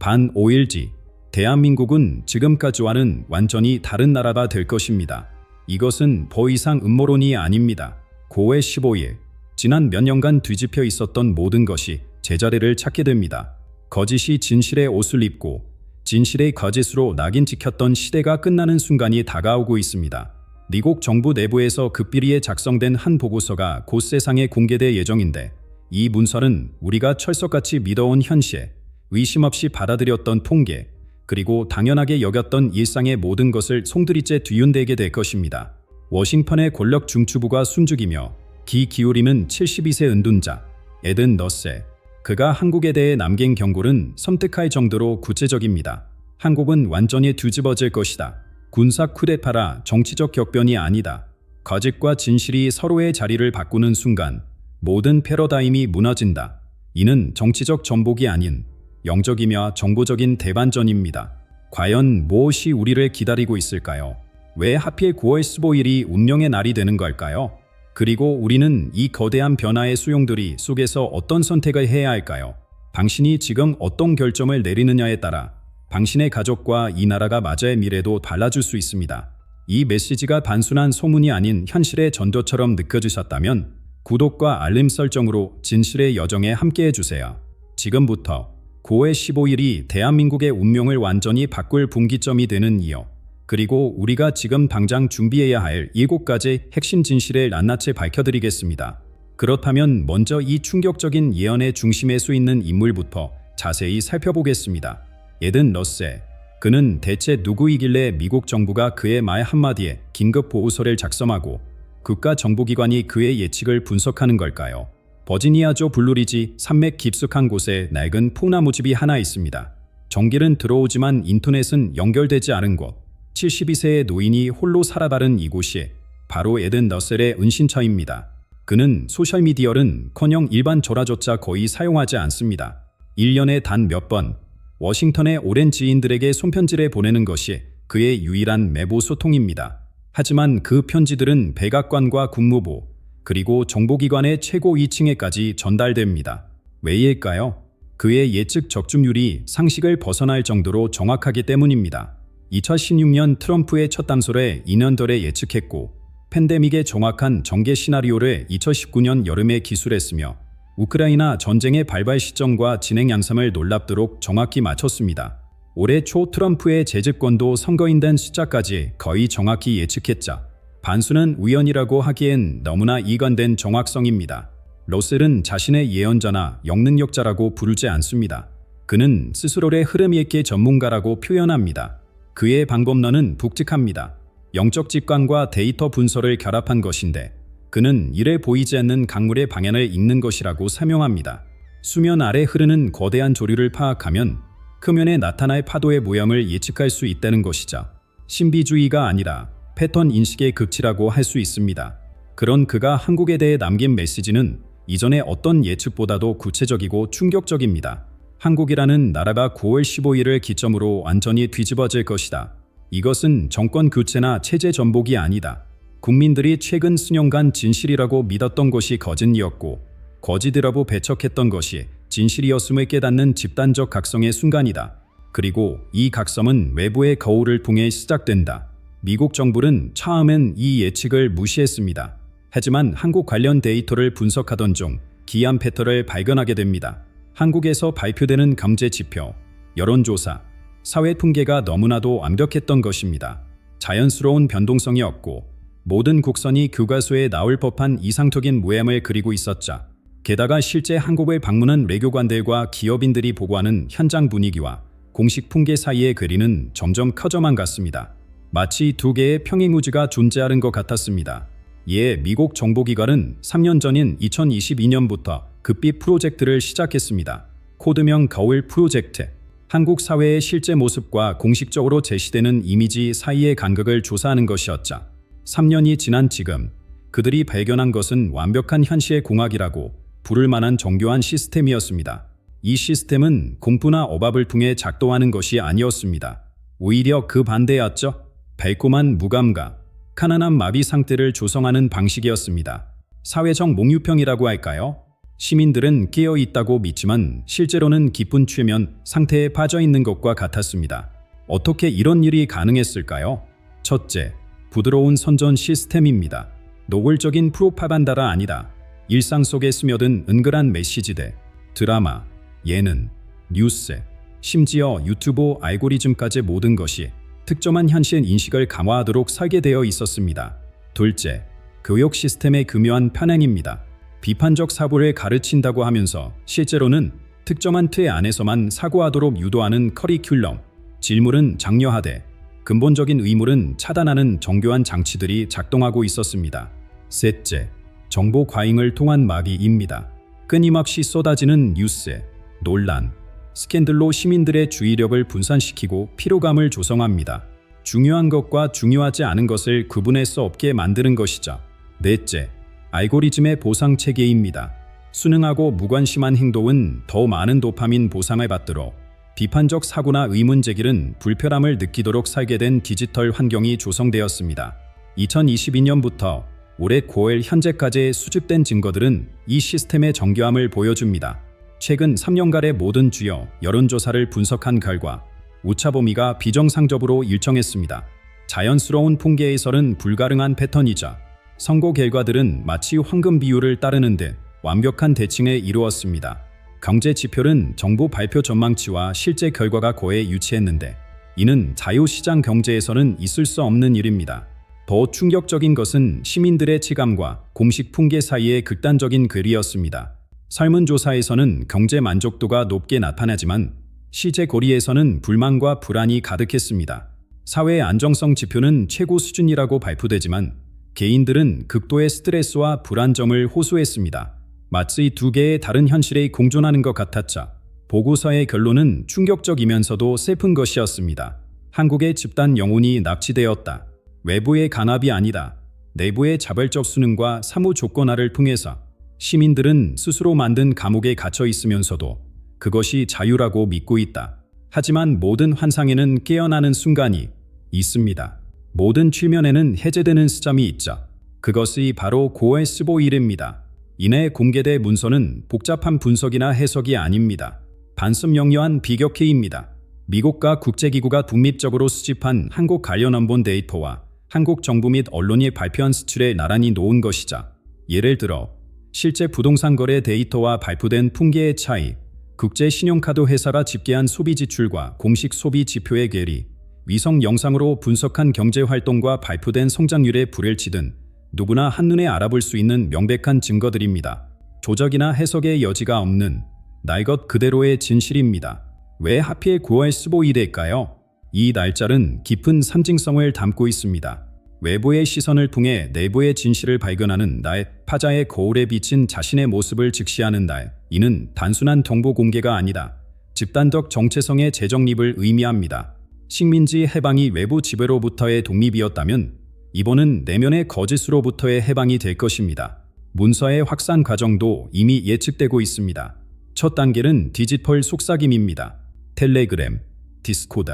반 5일지 대한민국은 지금까지와는 완전히 다른 나라가 될 것입니다. 이것은 더 이상 음모론이 아닙니다. 고해 15일 지난 몇 년간 뒤집혀 있었던 모든 것이 제자리를 찾게 됩니다. 거짓이 진실의 옷을 입고 진실의 거짓으로 낙인 찍혔던 시대가 끝나는 순간이 다가오고 있습니다. 미국 정부 내부에서 급비리에 작성된 한 보고서가 곧 세상에 공개될 예정인데 이 문서는 우리가 철석같이 믿어온 현실, 의심 없이 받아들였던 통계, 그리고 당연하게 여겼던 일상의 모든 것을 송두리째 뒤흔들게 될 것입니다. 워싱턴의 권력 중추부가 숨죽이며 귀 기울이는 72세 은둔자 에든 너세 그가 한국에 대해 남긴 경고는 섬뜩할 정도로 구체적입니다. 한국은 완전히 뒤집어질 것이다. 군사 쿠데파라 정치적 격변이 아니다. 거짓과 진실이 서로의 자리를 바꾸는 순간 모든 패러다임이 무너진다. 이는 정치적 전복이 아닌 영적이며 정보적인 대반전입니다. 과연 무엇이 우리를 기다리고 있을까요? 왜 하필 9월 15일이 운명의 날이 되는 걸까요? 그리고 우리는 이 거대한 변화의 수용들이 속에서 어떤 선택을 해야 할까요? 당신이 지금 어떤 결정을 내리느냐에 따라 당신의 가족과 이 나라가 맞아의 미래도 달라질 수 있습니다. 이 메시지가 단순한 소문이 아닌 현실의 전도처럼 느껴지셨다면 구독과 알림 설정으로 진실의 여정에 함께해 주세요. 지금부터 9월 15일이 대한민국의 운명을 완전히 바꿀 분기점이 되는 이유 그리고 우리가 지금 당장 준비해야 할 7가지 핵심 진실을 낱낱이 밝혀드리겠습니다. 그렇다면 먼저 이 충격적인 예언의 중심에 서 있는 인물부터 자세히 살펴보겠습니다. 에든 러세. 그는 대체 누구이길래 미국 정부가 그의 말 한마디에 긴급 보호서를 작성하고 국가 정보기관이 그의 예측을 분석하는 걸까요? 버지니아주 블루리지 산맥 깊숙한 곳에 낡은 포나무집이 하나 있습니다. 전기는 들어오지만 인터넷은 연결되지 않은 곳. 72세의 노인이 홀로 살아바른 이곳이 바로 에든 너셀의 은신처입니다. 그는 소셜미디어는 커녕 일반 전화조차 거의 사용하지 않습니다. 1년에 단 몇 번 워싱턴의 오랜 지인들에게 손편지를 보내는 것이 그의 유일한 매보 소통입니다. 하지만 그 편지들은 백악관과 국무부 그리고 정보기관의 최고 2층에까지 전달됩니다. 왜일까요? 그의 예측 적중률이 상식을 벗어날 정도로 정확하기 때문입니다. 2016년 트럼프의 첫 담설에 2년덜에 예측했고 팬데믹의 정확한 전개 시나리오를 2019년 여름에 기술했으며 우크라이나 전쟁의 발발 시점과 진행 양상을 놀랍도록 정확히 맞췄습니다. 올해 초 트럼프의 재집권도 선거인단 숫자까지 거의 정확히 예측했자 반수는 우연이라고 하기엔 너무나 이관된 정확성입니다. 러셀은 자신의 예언자나 영능력자라고 부르지 않습니다. 그는 스스로의 흐름 읽기 전문가라고 표현합니다. 그의 방법론은 북직합니다. 영적 직관과 데이터 분석을 결합한 것인데 그는 이래 보이지 않는 강물의 방향을 읽는 것이라고 설명합니다. 수면 아래 흐르는 거대한 조류를 파악하면 크면에 나타날 파도의 모양을 예측할 수 있다는 것이죠. 신비주의가 아니라 패턴 인식의 극치라고 할 수 있습니다. 그런 그가 한국에 대해 남긴 메시지는 이전의 어떤 예측보다도 구체적이고 충격적입니다. 한국이라는 나라가 9월 15일을 기점으로 완전히 뒤집어질 것이다. 이것은 정권 교체나 체제 전복이 아니다. 국민들이 최근 수년간 진실이라고 믿었던 것이 거짓이었고 거짓이라고 배척했던 것이 진실이었음을 깨닫는 집단적 각성의 순간이다. 그리고 이 각성은 외부의 거울을 통해 시작된다. 미국 정부는 처음엔 이 예측을 무시했습니다. 하지만 한국 관련 데이터를 분석하던 중 기한 패턴을 발견하게 됩니다. 한국에서 발표되는 경제 지표, 여론조사, 사회 통계가 너무나도 완벽했던 것입니다. 자연스러운 변동성이 없고 모든 국선이 교과서에 나올 법한 이상적인 모양을 그리고 있었자 게다가 실제 한국을 방문한 외교관들과 기업인들이 보고하는 현장 분위기와 공식 풍계 사이의 거리는 점점 커져만 갔습니다. 마치 두 개의 평행 우주가 존재하는 것 같았습니다. 이에 미국 정보기관은 3년 전인 2022년부터 급비 프로젝트를 시작했습니다. 코드명 거울 프로젝트. 한국 사회의 실제 모습과 공식적으로 제시되는 이미지 사이의 간극을 조사하는 것이었자 3년이 지난 지금 그들이 발견한 것은 완벽한 현실의 공학이라고 부를 만한 정교한 시스템이었습니다. 이 시스템은 공부나 억압을 통해 작동하는 것이 아니었습니다. 오히려 그 반대였죠. 달콤한 무감각, 가난한 마비 상태를 조성하는 방식이었습니다. 사회적 몽유병이라고 할까요? 시민들은 깨어 있다고 믿지만 실제로는 기쁜 최면 상태에 빠져 있는 것과 같았습니다. 어떻게 이런 일이 가능했을까요? 첫째, 부드러운 선전 시스템입니다. 노골적인 프로파간다가 아니다. 일상 속에 스며든 은근한 메시지대, 드라마, 예능, 뉴스, 심지어 유튜브 알고리즘까지 모든 것이 특정한 현실 인식을 강화하도록 설계되어 있었습니다. 둘째, 교육 시스템의 교묘한 편향입니다. 비판적 사고를 가르친다고 하면서 실제로는 특정한 틀 안에서만 사고하도록 유도하는 커리큘럼, 질문은 장려하되 근본적인 의무는 차단하는 정교한 장치들이 작동하고 있었습니다. 셋째, 정보 과잉을 통한 마비입니다. 끊임없이 쏟아지는 뉴스, 논란, 스캔들로 시민들의 주의력을 분산시키고 피로감을 조성합니다. 중요한 것과 중요하지 않은 것을 구분할 수 없게 만드는 것이죠. 넷째, 알고리즘의 보상 체계입니다. 순응하고 무관심한 행동은 더 많은 도파민 보상을 받도록 비판적 사고나 의문 제기는 불편함을 느끼도록 설계된 디지털 환경이 조성되었습니다. 2022년부터 올해 9월 현재까지 수집된 증거들은 이 시스템의 정교함을 보여줍니다. 최근 3년간의 모든 주요 여론조사를 분석한 결과 오차 범위가 비정상적으로 일정했습니다. 자연스러운 통계에서는 불가능한 패턴이자 선거 결과들은 마치 황금 비율을 따르는 듯 완벽한 대칭을 이루었습니다. 경제 지표는 정부 발표 전망치와 실제 결과가 거의 유치했는데 이는 자유시장 경제에서는 있을 수 없는 일입니다. 더 충격적인 것은 시민들의 체감과 공식 통계 사이의 극단적인 괴리였습니다. 설문조사에서는 경제 만족도가 높게 나타나지만 시제 거리에서는 불만과 불안이 가득했습니다. 사회 안정성 지표는 최고 수준이라고 발표되지만 개인들은 극도의 스트레스와 불안점을 호소했습니다. 마치 두 개의 다른 현실에 공존하는 것 같았죠. 보고서의 결론은 충격적이면서도 슬픈 것이었습니다. 한국의 집단 영혼이 납치되었다. 외부의 간압이 아니다. 내부의 자발적 수능과 사무 조건화를 통해서 시민들은 스스로 만든 감옥에 갇혀 있으면서도 그것이 자유라고 믿고 있다. 하지만 모든 환상에는 깨어나는 순간이 있습니다. 모든 최면에는 해제되는 시점이 있죠. 그것이 바로 9월 15일입니다. 이내 공개된 문서는 복잡한 분석이나 해석이 아닙니다. 반습영려한 비격회입니다. 미국과 국제기구가 독립적으로 수집한 한국 관련 언본 데이터와 한국 정부 및 언론이 발표한 수출에 나란히 놓은 것이자 예를 들어 실제 부동산 거래 데이터와 발표된 풍계의 차이, 국제 신용카드 회사가 집계한 소비 지출과 공식 소비 지표의 괴리, 위성 영상으로 분석한 경제 활동과 발표된 성장률의 불일치 등 누구나 한눈에 알아볼 수 있는 명백한 증거들입니다. 조작이나 해석의 여지가 없는 날 것 그대로의 진실입니다. 왜 하필 9월 15일일까요? 이 날짜는 깊은 상징성을 담고 있습니다. 외부의 시선을 통해 내부의 진실을 발견하는 날, 파자의 거울에 비친 자신의 모습을 직시하는 날. 이는 단순한 정보 공개가 아니다. 집단적 정체성의 재정립을 의미합니다. 식민지 해방이 외부 지배로부터의 독립이었다면 이번은 내면의 거짓으로부터의 해방이 될 것입니다. 문서의 확산 과정도 이미 예측되고 있습니다. 첫 단계는 디지털 속삭임입니다. 텔레그램, 디스코드,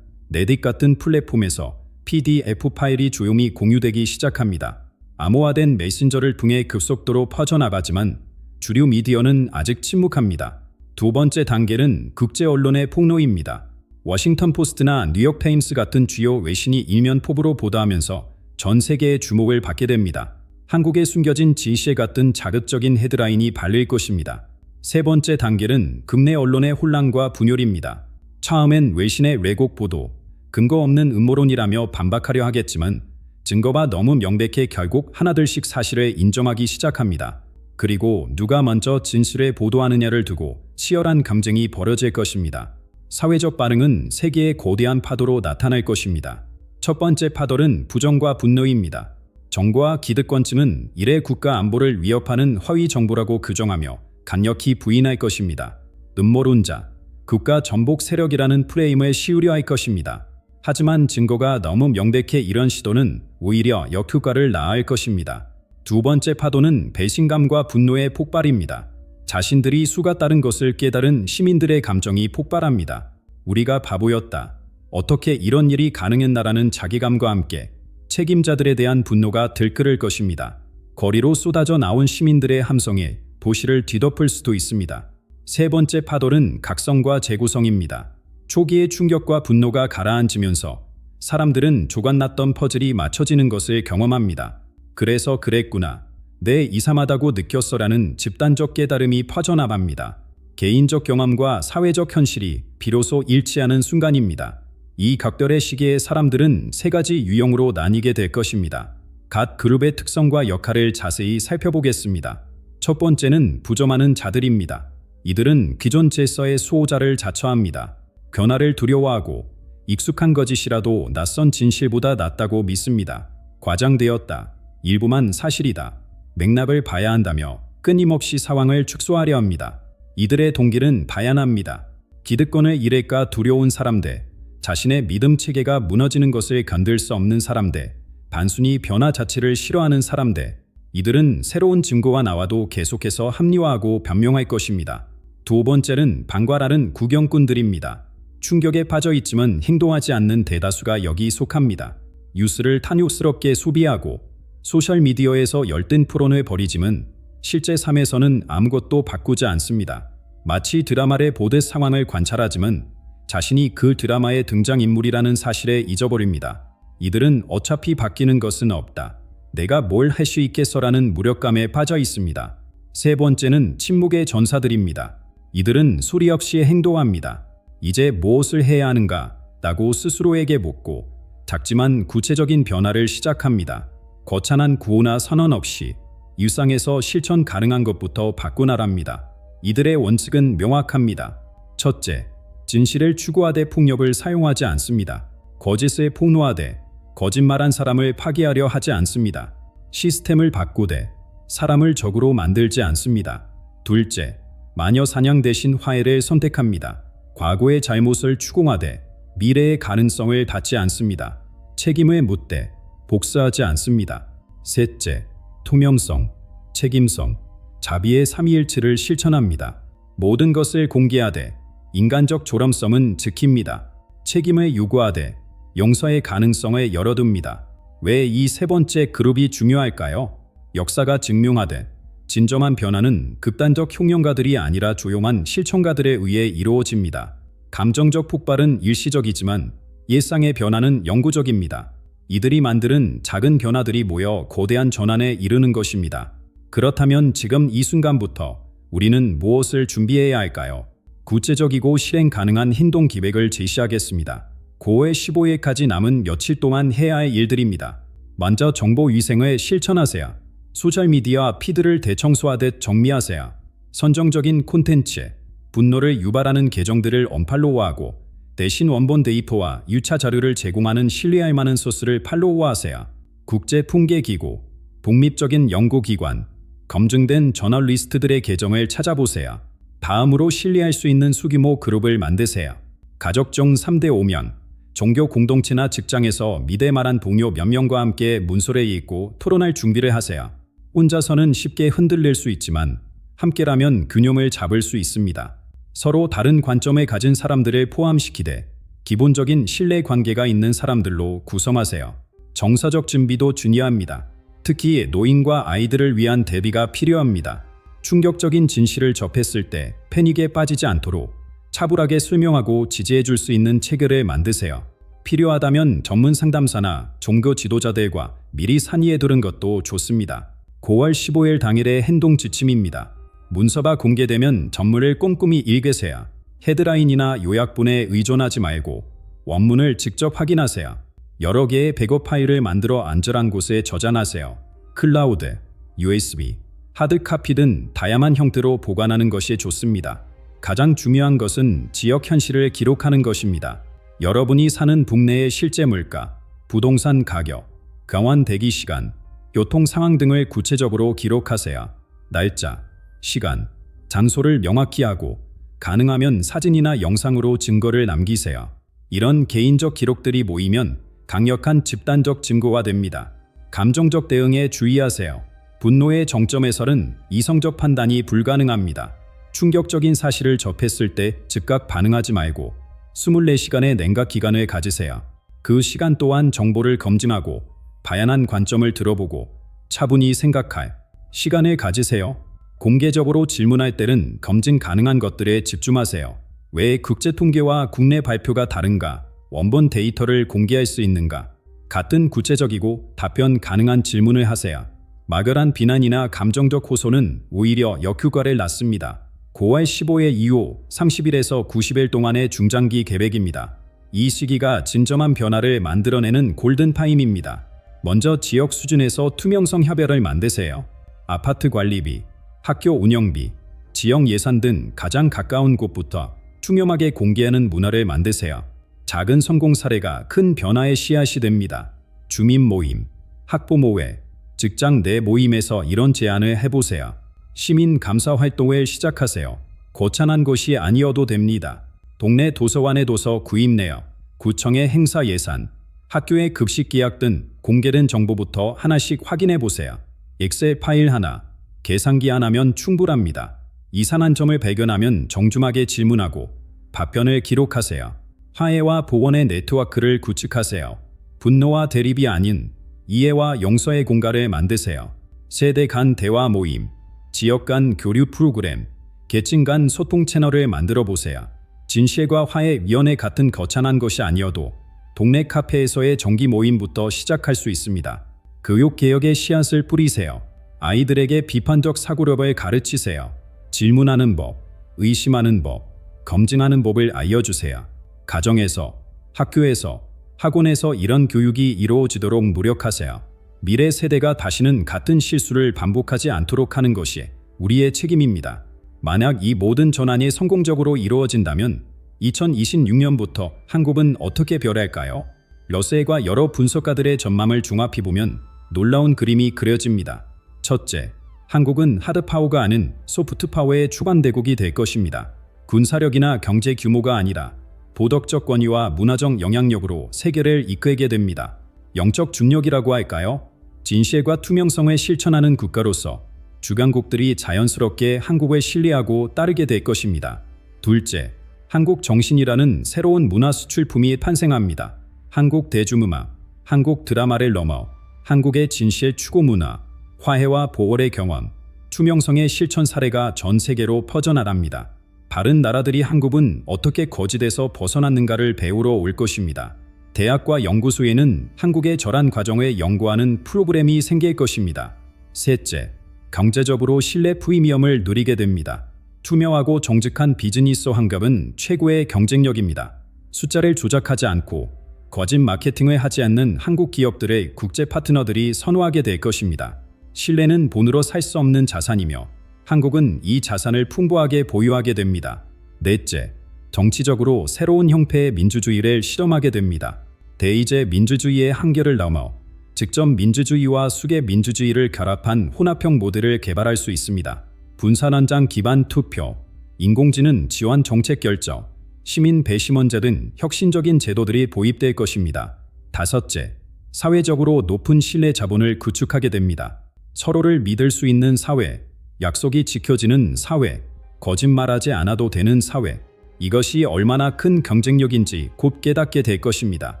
레딧 같은 플랫폼에서 PDF 파일이 조용히 공유되기 시작합니다. 암호화된 메신저를 통해 급속도로 퍼져나가지만 주류 미디어는 아직 침묵합니다. 두 번째 단계는 국제 언론의 폭로입니다. 워싱턴 포스트나 뉴욕 타임스 같은 주요 외신이 일면 포부로 보도하면서 전 세계의 주목을 받게 됩니다. 한국에 숨겨진 지시에 같은 자극적인 헤드라인이 발릴 것입니다. 세 번째 단계는 국내 언론의 혼란과 분열입니다. 처음엔 외신의 왜곡 보도, 근거 없는 음모론이라며 반박하려 하겠지만 증거가 너무 명백해 결국 하나둘씩 사실을 인정하기 시작합니다. 그리고 누가 먼저 진실을 보도하느냐를 두고 치열한 감정이 벌어질 것입니다. 사회적 반응은 세계의 거대한 파도로 나타날 것입니다. 첫 번째 파도는 부정과 분노입니다. 정부와 기득권층은 이래 국가 안보를 위협하는 허위 정보라고 규정하며 강력히 부인할 것입니다. 음모론자, 국가 전복 세력이라는 프레임을 씌우려 할 것입니다. 하지만 증거가 너무 명백해 이런 시도는 오히려 역효과를 낳을 것입니다. 두 번째 파도는 배신감과 분노의 폭발입니다. 자신들이 수가 따른 것을 깨달은 시민들의 감정이 폭발합니다. 우리가 바보였다. 어떻게 이런 일이 가능했나라는 자기감과 함께 책임자들에 대한 분노가 들끓을 것입니다. 거리로 쏟아져 나온 시민들의 함성에 도시를 뒤덮을 수도 있습니다. 세 번째 파도는 각성과 재구성입니다. 초기의 충격과 분노가 가라앉으면서 사람들은 조각났던 퍼즐이 맞춰지는 것을 경험합니다. 그래서 그랬구나. 내 이상하다고 느꼈어라는 집단적 깨달음이 퍼져나갑니다. 개인적 경험과 사회적 현실이 비로소 일치하는 순간입니다. 이 각별의 시기에 사람들은 세 가지 유형으로 나뉘게 될 것입니다. 각 그룹의 특성과 역할을 자세히 살펴보겠습니다. 첫 번째는 부정하는 자들입니다. 이들은 기존 질서의 수호자를 자처합니다. 변화를 두려워하고 익숙한 거짓이라도 낯선 진실보다 낫다고 믿습니다. 과장되었다. 일부만 사실이다. 맥락을 봐야 한다며 끊임없이 상황을 축소하려 합니다. 이들의 동기는 다양합니다. 기득권을 잃을까 두려운 사람들, 자신의 믿음 체계가 무너지는 것을 견딜 수 없는 사람들, 단순히 변화 자체를 싫어하는 사람들, 이들은 새로운 증거가 나와도 계속해서 합리화하고 변명할 것입니다. 두 번째는 방관하는 구경꾼들입니다. 충격에 빠져 있지만 행동하지 않는 대다수가 여기 속합니다. 뉴스를 탐욕스럽게 소비하고 소셜미디어에서 열띤 토론을 벌이지만 실제 삶에서는 아무것도 바꾸지 않습니다. 마치 드라마를 보듯 상황을 관찰하지만 자신이 그 드라마의 등장인물이라는 사실에 잊어버립니다. 이들은 어차피 바뀌는 것은 없다. 내가 뭘 할 수 있겠어라는 무력감에 빠져 있습니다. 세 번째는 침묵의 전사들입니다. 이들은 소리 없이 행동합니다. 이제 무엇을 해야 하는가? 라고 스스로에게 묻고 작지만 구체적인 변화를 시작합니다. 거창한 구호나 선언 없이 일상에서 실천 가능한 것부터 바꾸나랍니다. 이들의 원칙은 명확합니다. 첫째, 진실을 추구하되 폭력을 사용하지 않습니다. 거짓에 폭로하되 거짓말한 사람을 파괴하려 하지 않습니다. 시스템을 바꾸되 사람을 적으로 만들지 않습니다. 둘째, 마녀 사냥 대신 화해를 선택합니다. 과거의 잘못을 추궁하되 미래의 가능성을 닫지 않습니다. 책임을 묻되 복수하지 않습니다. 셋째, 투명성, 책임성, 자비의 삼위일체를 실천합니다. 모든 것을 공개하되 인간적 조람성은 지킵니다. 책임을 요구하되 용서의 가능성을 열어둡니다. 왜 이 세 번째 그룹이 중요할까요? 역사가 증명하되 진정한 변화는 극단적 흉령가들이 아니라 조용한 실천가들에 의해 이루어집니다. 감정적 폭발은 일시적이지만 일상의 변화는 영구적입니다. 이들이 만드는 작은 변화들이 모여 거대한 전환에 이르는 것입니다. 그렇다면 지금 이 순간부터 우리는 무엇을 준비해야 할까요? 구체적이고 실행 가능한 행동 기획을 제시하겠습니다. 9회 15회까지 남은 며칠 동안 해야 할 일들입니다. 먼저 정보 위생을 실천하세요. 소셜미디어 피드를 대청소하듯 정리하세요. 선정적인 콘텐츠, 분노를 유발하는 계정들을 언팔로우하고 대신 원본 데이터와 유차 자료를 제공하는 신뢰할 만한 소스를 팔로우하세요. 국제풍계기구, 독립적인 연구기관, 검증된 저널리스트들의 계정을 찾아보세요. 다음으로 신뢰할 수 있는 수규모 그룹을 만드세요. 가족 중 3대 5명, 종교 공동체나 직장에서 만한 동료 몇 명과 함께 문서를 읽고 토론할 준비를 하세요. 혼자서는 쉽게 흔들릴 수 있지만 함께라면 균형을 잡을 수 있습니다. 서로 다른 관점을 가진 사람들을 포함시키되 기본적인 신뢰 관계가 있는 사람들로 구성하세요. 정서적 준비도 중요합니다. 특히 노인과 아이들을 위한 대비가 필요합니다. 충격적인 진실을 접했을 때 패닉에 빠지지 않도록 차분하게 설명하고 지지해 줄 수 있는 체계를 만드세요. 필요하다면 전문 상담사나 종교 지도자들과 미리 상의해 두는 것도 좋습니다. 9월 15일 당일의 행동 지침입니다. 문서가 공개되면 전문을 꼼꼼히 읽으세요. 헤드라인이나 요약본에 의존하지 말고 원문을 직접 확인하세요. 여러 개의 백업 파일을 만들어 안전한 곳에 저장하세요. 클라우드, USB, 하드카피 등 다양한 형태로 보관하는 것이 좋습니다. 가장 중요한 것은 지역 현실을 기록하는 것입니다. 여러분이 사는 북내의 실제 물가, 부동산 가격, 병원 대기 시간, 교통 상황 등을 구체적으로 기록하세요. 날짜, 시간, 장소를 명확히 하고 가능하면 사진이나 영상으로 증거를 남기세요. 이런 개인적 기록들이 모이면 강력한 집단적 증거가 됩니다. 감정적 대응에 주의하세요. 분노의 정점에서는 이성적 판단이 불가능합니다. 충격적인 사실을 접했을 때 즉각 반응하지 말고 24시간의 냉각 기간을 가지세요. 그 시간 동안 정보를 검증하고 다양한 관점을 들어보고 차분히 생각할 시간을 가지세요. 공개적으로 질문할 때는 검증 가능한 것들에 집중하세요. 왜 국제 통계와 국내 발표가 다른가? 원본 데이터를 공개할 수 있는가? 같은 구체적이고 답변 가능한 질문을 하세요. 막연한 비난이나 감정적 호소는 오히려 역효과를 낳습니다. 9월 15일 이후 30일에서 90일 동안의 중장기 계획입니다. 이 시기가 진정한 변화를 만들어내는 골든타임입니다. 먼저 지역 수준에서 투명성 협약을 만드세요. 아파트 관리비, 학교 운영비, 지역 예산 등 가장 가까운 곳부터 투명하게 공개하는 문화를 만드세요. 작은 성공 사례가 큰 변화의 씨앗이 됩니다. 주민 모임, 학부 모회, 직장 내 모임에서 이런 제안을 해보세요. 시민 감사 활동을 시작하세요. 거창한 것이 아니어도 됩니다. 동네 도서관의 도서 구입 내역, 구청의 행사 예산, 학교의 급식 계약 등 공개된 정보부터 하나씩 확인해 보세요. 엑셀 파일 하나, 계산기 하나면 충분합니다. 이상한 점을 발견하면 정중하게 질문하고 답변을 기록하세요. 화해와 보원의 네트워크를 구축하세요. 분노와 대립이 아닌 이해와 용서의 공간을 만드세요. 세대 간 대화 모임, 지역 간 교류 프로그램, 계층 간 소통 채널을 만들어 보세요. 진실과 화해 위원회 같은 거창한 것이 아니어도 동네 카페에서의 정기 모임부터 시작할 수 있습니다. 교육 개혁의 씨앗을 뿌리세요. 아이들에게 비판적 사고력을 가르치세요. 질문하는 법, 의심하는 법, 검증하는 법을 알려주세요. 가정에서, 학교에서, 학원에서 이런 교육이 이루어지도록 노력하세요. 미래 세대가 다시는 같은 실수를 반복하지 않도록 하는 것이 우리의 책임입니다. 만약 이 모든 전환이 성공적으로 이루어진다면 2026년부터 한국은 어떻게 변할까요? 러셀과 여러 분석가들의 전망을 종합해 보면 놀라운 그림이 그려집니다. 첫째, 한국은 하드파워가 아닌 소프트파워의 주관대국이 될 것입니다. 군사력이나 경제 규모가 아니라 도덕적 권위와 문화적 영향력으로 세계를 이끌게 됩니다. 영적 중력이라고 할까요? 진실과 투명성을 실천하는 국가로서 주강국들이 자연스럽게 한국을 신뢰하고 따르게 될 것입니다. 둘째, 한국 정신이라는 새로운 문화 수출품이 탄생합니다. 한국 대중음악, 한국 드라마를 넘어 한국의 진실 추구 문화, 화해와 보월의 경험, 투명성의 실천 사례가 전 세계로 퍼져나갑니다. 다른 나라들이 한국은 어떻게 거짓에서 벗어났는가를 배우러 올 것입니다. 대학과 연구소에는 한국의 절한 과정을 연구하는 프로그램이 생길 것입니다. 셋째, 경제적으로 신뢰 프리미엄을 누리게 됩니다. 투명하고 정직한 비즈니스 환경은 최고의 경쟁력입니다. 숫자를 조작하지 않고 거짓 마케팅을 하지 않는 한국 기업들의 국제 파트너들이 선호하게 될 것입니다. 신뢰는 돈으로 살 수 없는 자산이며 한국은 이 자산을 풍부하게 보유하게 됩니다. 넷째, 정치적으로 새로운 형태의 민주주의를 실험하게 됩니다. 대의제 민주주의의 한계를 넘어 직접 민주주의와 수계 민주주의를 결합한 혼합형 모델을 개발할 수 있습니다. 분산원장 기반 투표, 인공지능 지원 정책 결정, 시민 배심원제 등 혁신적인 제도들이 도입될 것입니다. 다섯째, 사회적으로 높은 신뢰 자본을 구축하게 됩니다. 서로를 믿을 수 있는 사회, 약속이 지켜지는 사회, 거짓말하지 않아도 되는 사회. 이것이 얼마나 큰 경쟁력인지 곧 깨닫게 될 것입니다.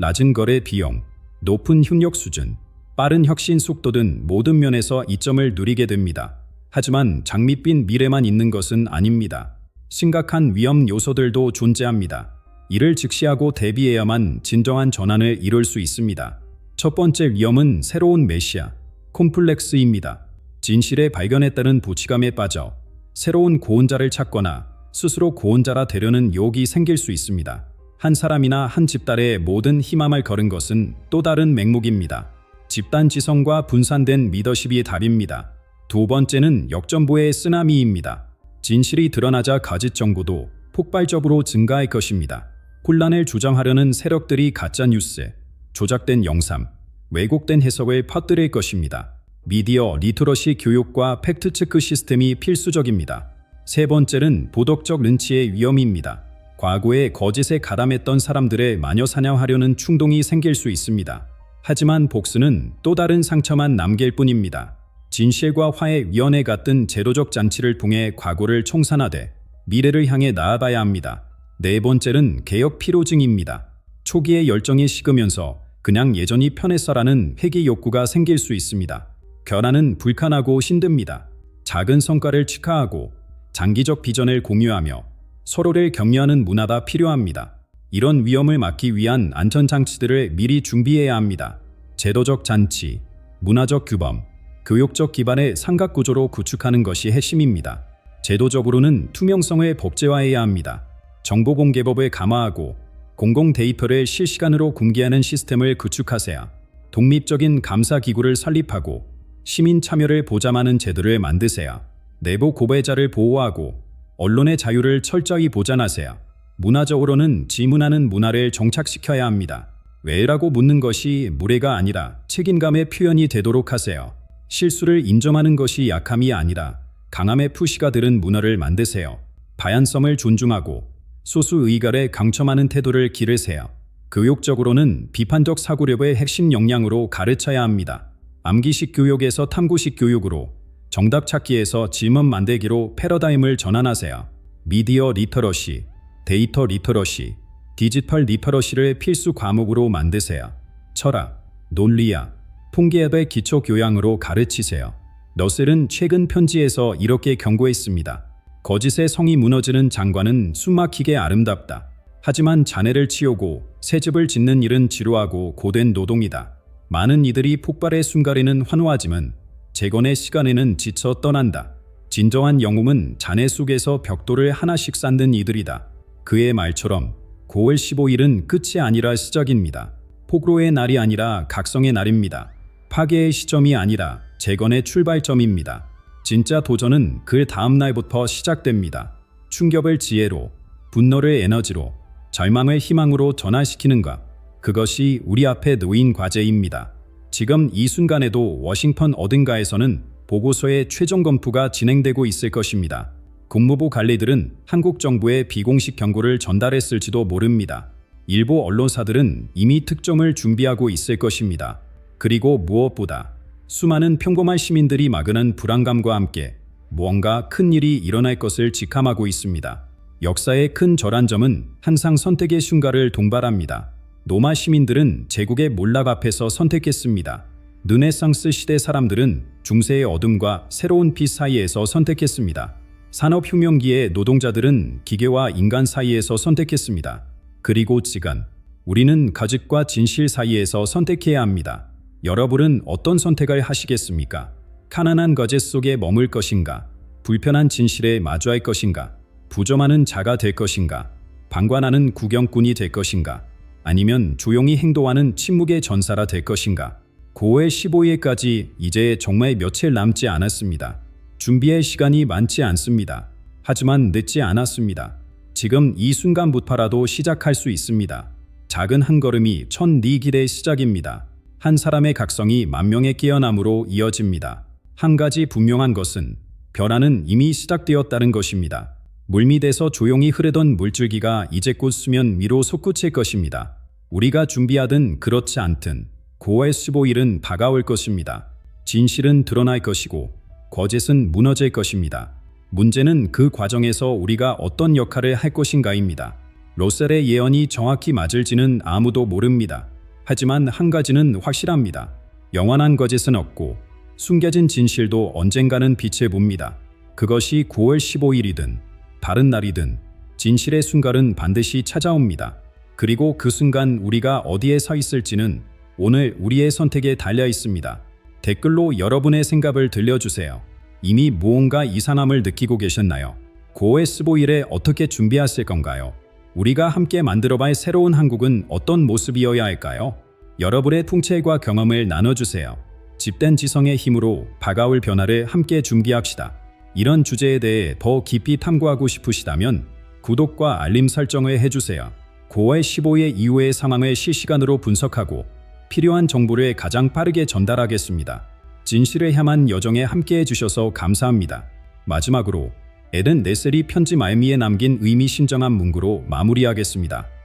낮은 거래 비용, 높은 협력 수준, 빠른 혁신 속도 등 모든 면에서 이점을 누리게 됩니다. 하지만 장밋빛 미래만 있는 것은 아닙니다. 심각한 위험 요소들도 존재합니다. 이를 직시하고 대비해야만 진정한 전환을 이룰 수 있습니다. 첫 번째 위험은 새로운 메시아, 콤플렉스입니다. 진실의 발견에 따른 부치감에 빠져 새로운 고혼자를 찾거나 스스로 고혼자라 되려는 욕이 생길 수 있습니다. 한 사람이나 한 집단의 모든 희망을 걸은 것은 또 다른 맹목입니다. 집단 지성과 분산된 리더십이 답입니다. 두 번째는 역전보의 쓰나미입니다. 진실이 드러나자 가짓 정보도 폭발적으로 증가할 것입니다. 혼란을 조장하려는 세력들이 가짜 뉴스, 조작된 영상, 왜곡된 해석을 퍼뜨릴 것입니다. 미디어 리터러시 교육과 팩트체크 시스템이 필수적입니다. 세 번째는 도덕적 른치의 위험입니다. 과거에 거짓에 가담했던 사람들의 마녀 사냥하려는 충동이 생길 수 있습니다. 하지만 복수는 또 다른 상처만 남길 뿐입니다. 진실과 화해 위원회 같은 제도적 잔치를 통해 과거를 청산하되 미래를 향해 나아가야 합니다. 네 번째는 개혁 필요증입니다. 초기에 열정이 식으면서 그냥 예전이 편했어라는 회귀 욕구가 생길 수 있습니다. 변화는 불칸하고 힘듭니다. 작은 성과를 축하하고 장기적 비전을 공유하며 서로를 격려하는 문화가 필요합니다. 이런 위험을 막기 위한 안전장치들을 미리 준비해야 합니다. 제도적 잔치, 문화적 규범, 교육적 기반의 삼각구조로 구축하는 것이 핵심입니다. 제도적으로는 투명성을 법제화해야 합니다. 정보공개법을 강화하고 공공 데이터를 실시간으로 공개하는 시스템을 구축하세요. 독립적인 감사기구를 설립하고 시민 참여를 보장하는 제도를 만드세요. 내부 고발자를 보호하고 언론의 자유를 철저히 보장하세요. 문화적으로는 질문하는 문화를 정착시켜야 합니다. 왜라고 묻는 것이 무례가 아니라 책임감의 표현이 되도록 하세요. 실수를 인정하는 것이 약함이 아니라 강함의 푸시가 들은 문화를 만드세요. 다양성을 존중하고 소수 의견에 강점하는 태도를 기르세요. 교육적으로는 비판적 사고력의 핵심 역량으로 가르쳐야 합니다. 암기식 교육에서 탐구식 교육으로 정답 찾기에서 질문 만들기로 패러다임을 전환하세요. 미디어 리터러시, 데이터 리터러시, 디지털 리터러시를 필수 과목으로 만드세요. 철학, 논리학, 통계학의 기초 교양으로 가르치세요. 너셀은 최근 편지에서 이렇게 경고했습니다. 거짓의 성이 무너지는 장관은 숨막히게 아름답다. 하지만 자네를 치우고 새 집을 짓는 일은 지루하고 고된 노동이다. 많은 이들이 폭발의 순간에는 환호하지만 재건의 시간에는 지쳐 떠난다. 진정한 영웅은 자네 속에서 벽돌을 하나씩 쌓는 이들이다. 그의 말처럼 9월 15일은 끝이 아니라 시작입니다. 폭로의 날이 아니라 각성의 날입니다. 파괴의 시점이 아니라 재건의 출발점입니다. 진짜 도전은 그 다음 날부터 시작됩니다. 충격을 지혜로, 분노를 에너지로, 절망을 희망으로 전환시키는 것. 그것이 우리 앞에 놓인 과제입니다. 지금 이 순간에도 워싱턴 어딘가에서는 보고서의 최종 검토가 진행되고 있을 것입니다. 국무부 관리들은 한국 정부의 비공식 경고를 전달했을지도 모릅니다. 일부 언론사들은 이미 특종을 준비하고 있을 것입니다. 그리고 무엇보다 수많은 평범한 시민들이 막으는 불안감과 함께 무언가 큰 일이 일어날 것을 직감하고 있습니다. 역사의 큰 절한점은 항상 선택의 순간을 동반합니다. 노마 시민들은 제국의 몰락 앞에서 선택했습니다. 르네상스 시대 사람들은 중세의 어둠과 새로운 빛 사이에서 선택했습니다. 산업혁명기의 노동자들은 기계와 인간 사이에서 선택했습니다. 그리고 지금 우리는 가직과 진실 사이에서 선택해야 합니다. 여러분은 어떤 선택을 하시겠습니까? 가난한 거제 속에 머물 것인가? 불편한 진실에 마주할 것인가? 부정하는 자가 될 것인가? 방관하는 구경꾼이 될 것인가? 아니면 조용히 행동하는 침묵의 전사라 될 것인가? 9월 15일까지 이제 정말 며칠 남지 않았습니다. 준비할 시간이 많지 않습니다. 하지만 늦지 않았습니다. 지금 이 순간부터라도 시작할 수 있습니다. 작은 한 걸음이 첫네 길의 시작입니다. 한 사람의 각성이 만 명의 깨어남으로 이어집니다. 한 가지 분명한 것은 변화는 이미 시작되었다는 것입니다. 물밑에서 조용히 흐르던 물줄기가 이제 곧 수면 위로 솟구칠 것입니다. 우리가 준비하든 그렇지 않든 9월 15일은 다가올 것입니다. 진실은 드러날 것이고 거짓은 무너질 것입니다. 문제는 그 과정에서 우리가 어떤 역할을 할 것인가입니다. 로셀의 예언이 정확히 맞을지는 아무도 모릅니다. 하지만 한 가지는 확실합니다. 영원한 거짓은 없고 숨겨진 진실도 언젠가는 빛을 봅니다. 그것이 9월 15일이든 다른 날이든 진실의 순간은 반드시 찾아옵니다. 그리고 그 순간 우리가 어디에 서 있을지는 오늘 우리의 선택에 달려 있습니다. 댓글로 여러분의 생각을 들려주세요. 이미 무언가 이상함을 느끼고 계셨나요? 9월 15일에 어떻게 준비하실 건가요? 우리가 함께 만들어갈 새로운 한국은 어떤 모습이어야 할까요? 여러분의 통찰과 경험을 나눠주세요. 집단 지성의 힘으로 다가올 변화를 함께 준비합시다. 이런 주제에 대해 더 깊이 탐구하고 싶으시다면 구독과 알림 설정을 해주세요. 9월 15일 이후의 상황을 실시간으로 분석하고 필요한 정보를 가장 빠르게 전달하겠습니다. 진실을 향한 여정에 함께해 주셔서 감사합니다. 마지막으로 에든 네셀이 편지 말미에 남긴 의미심장한 문구로 마무리하겠습니다.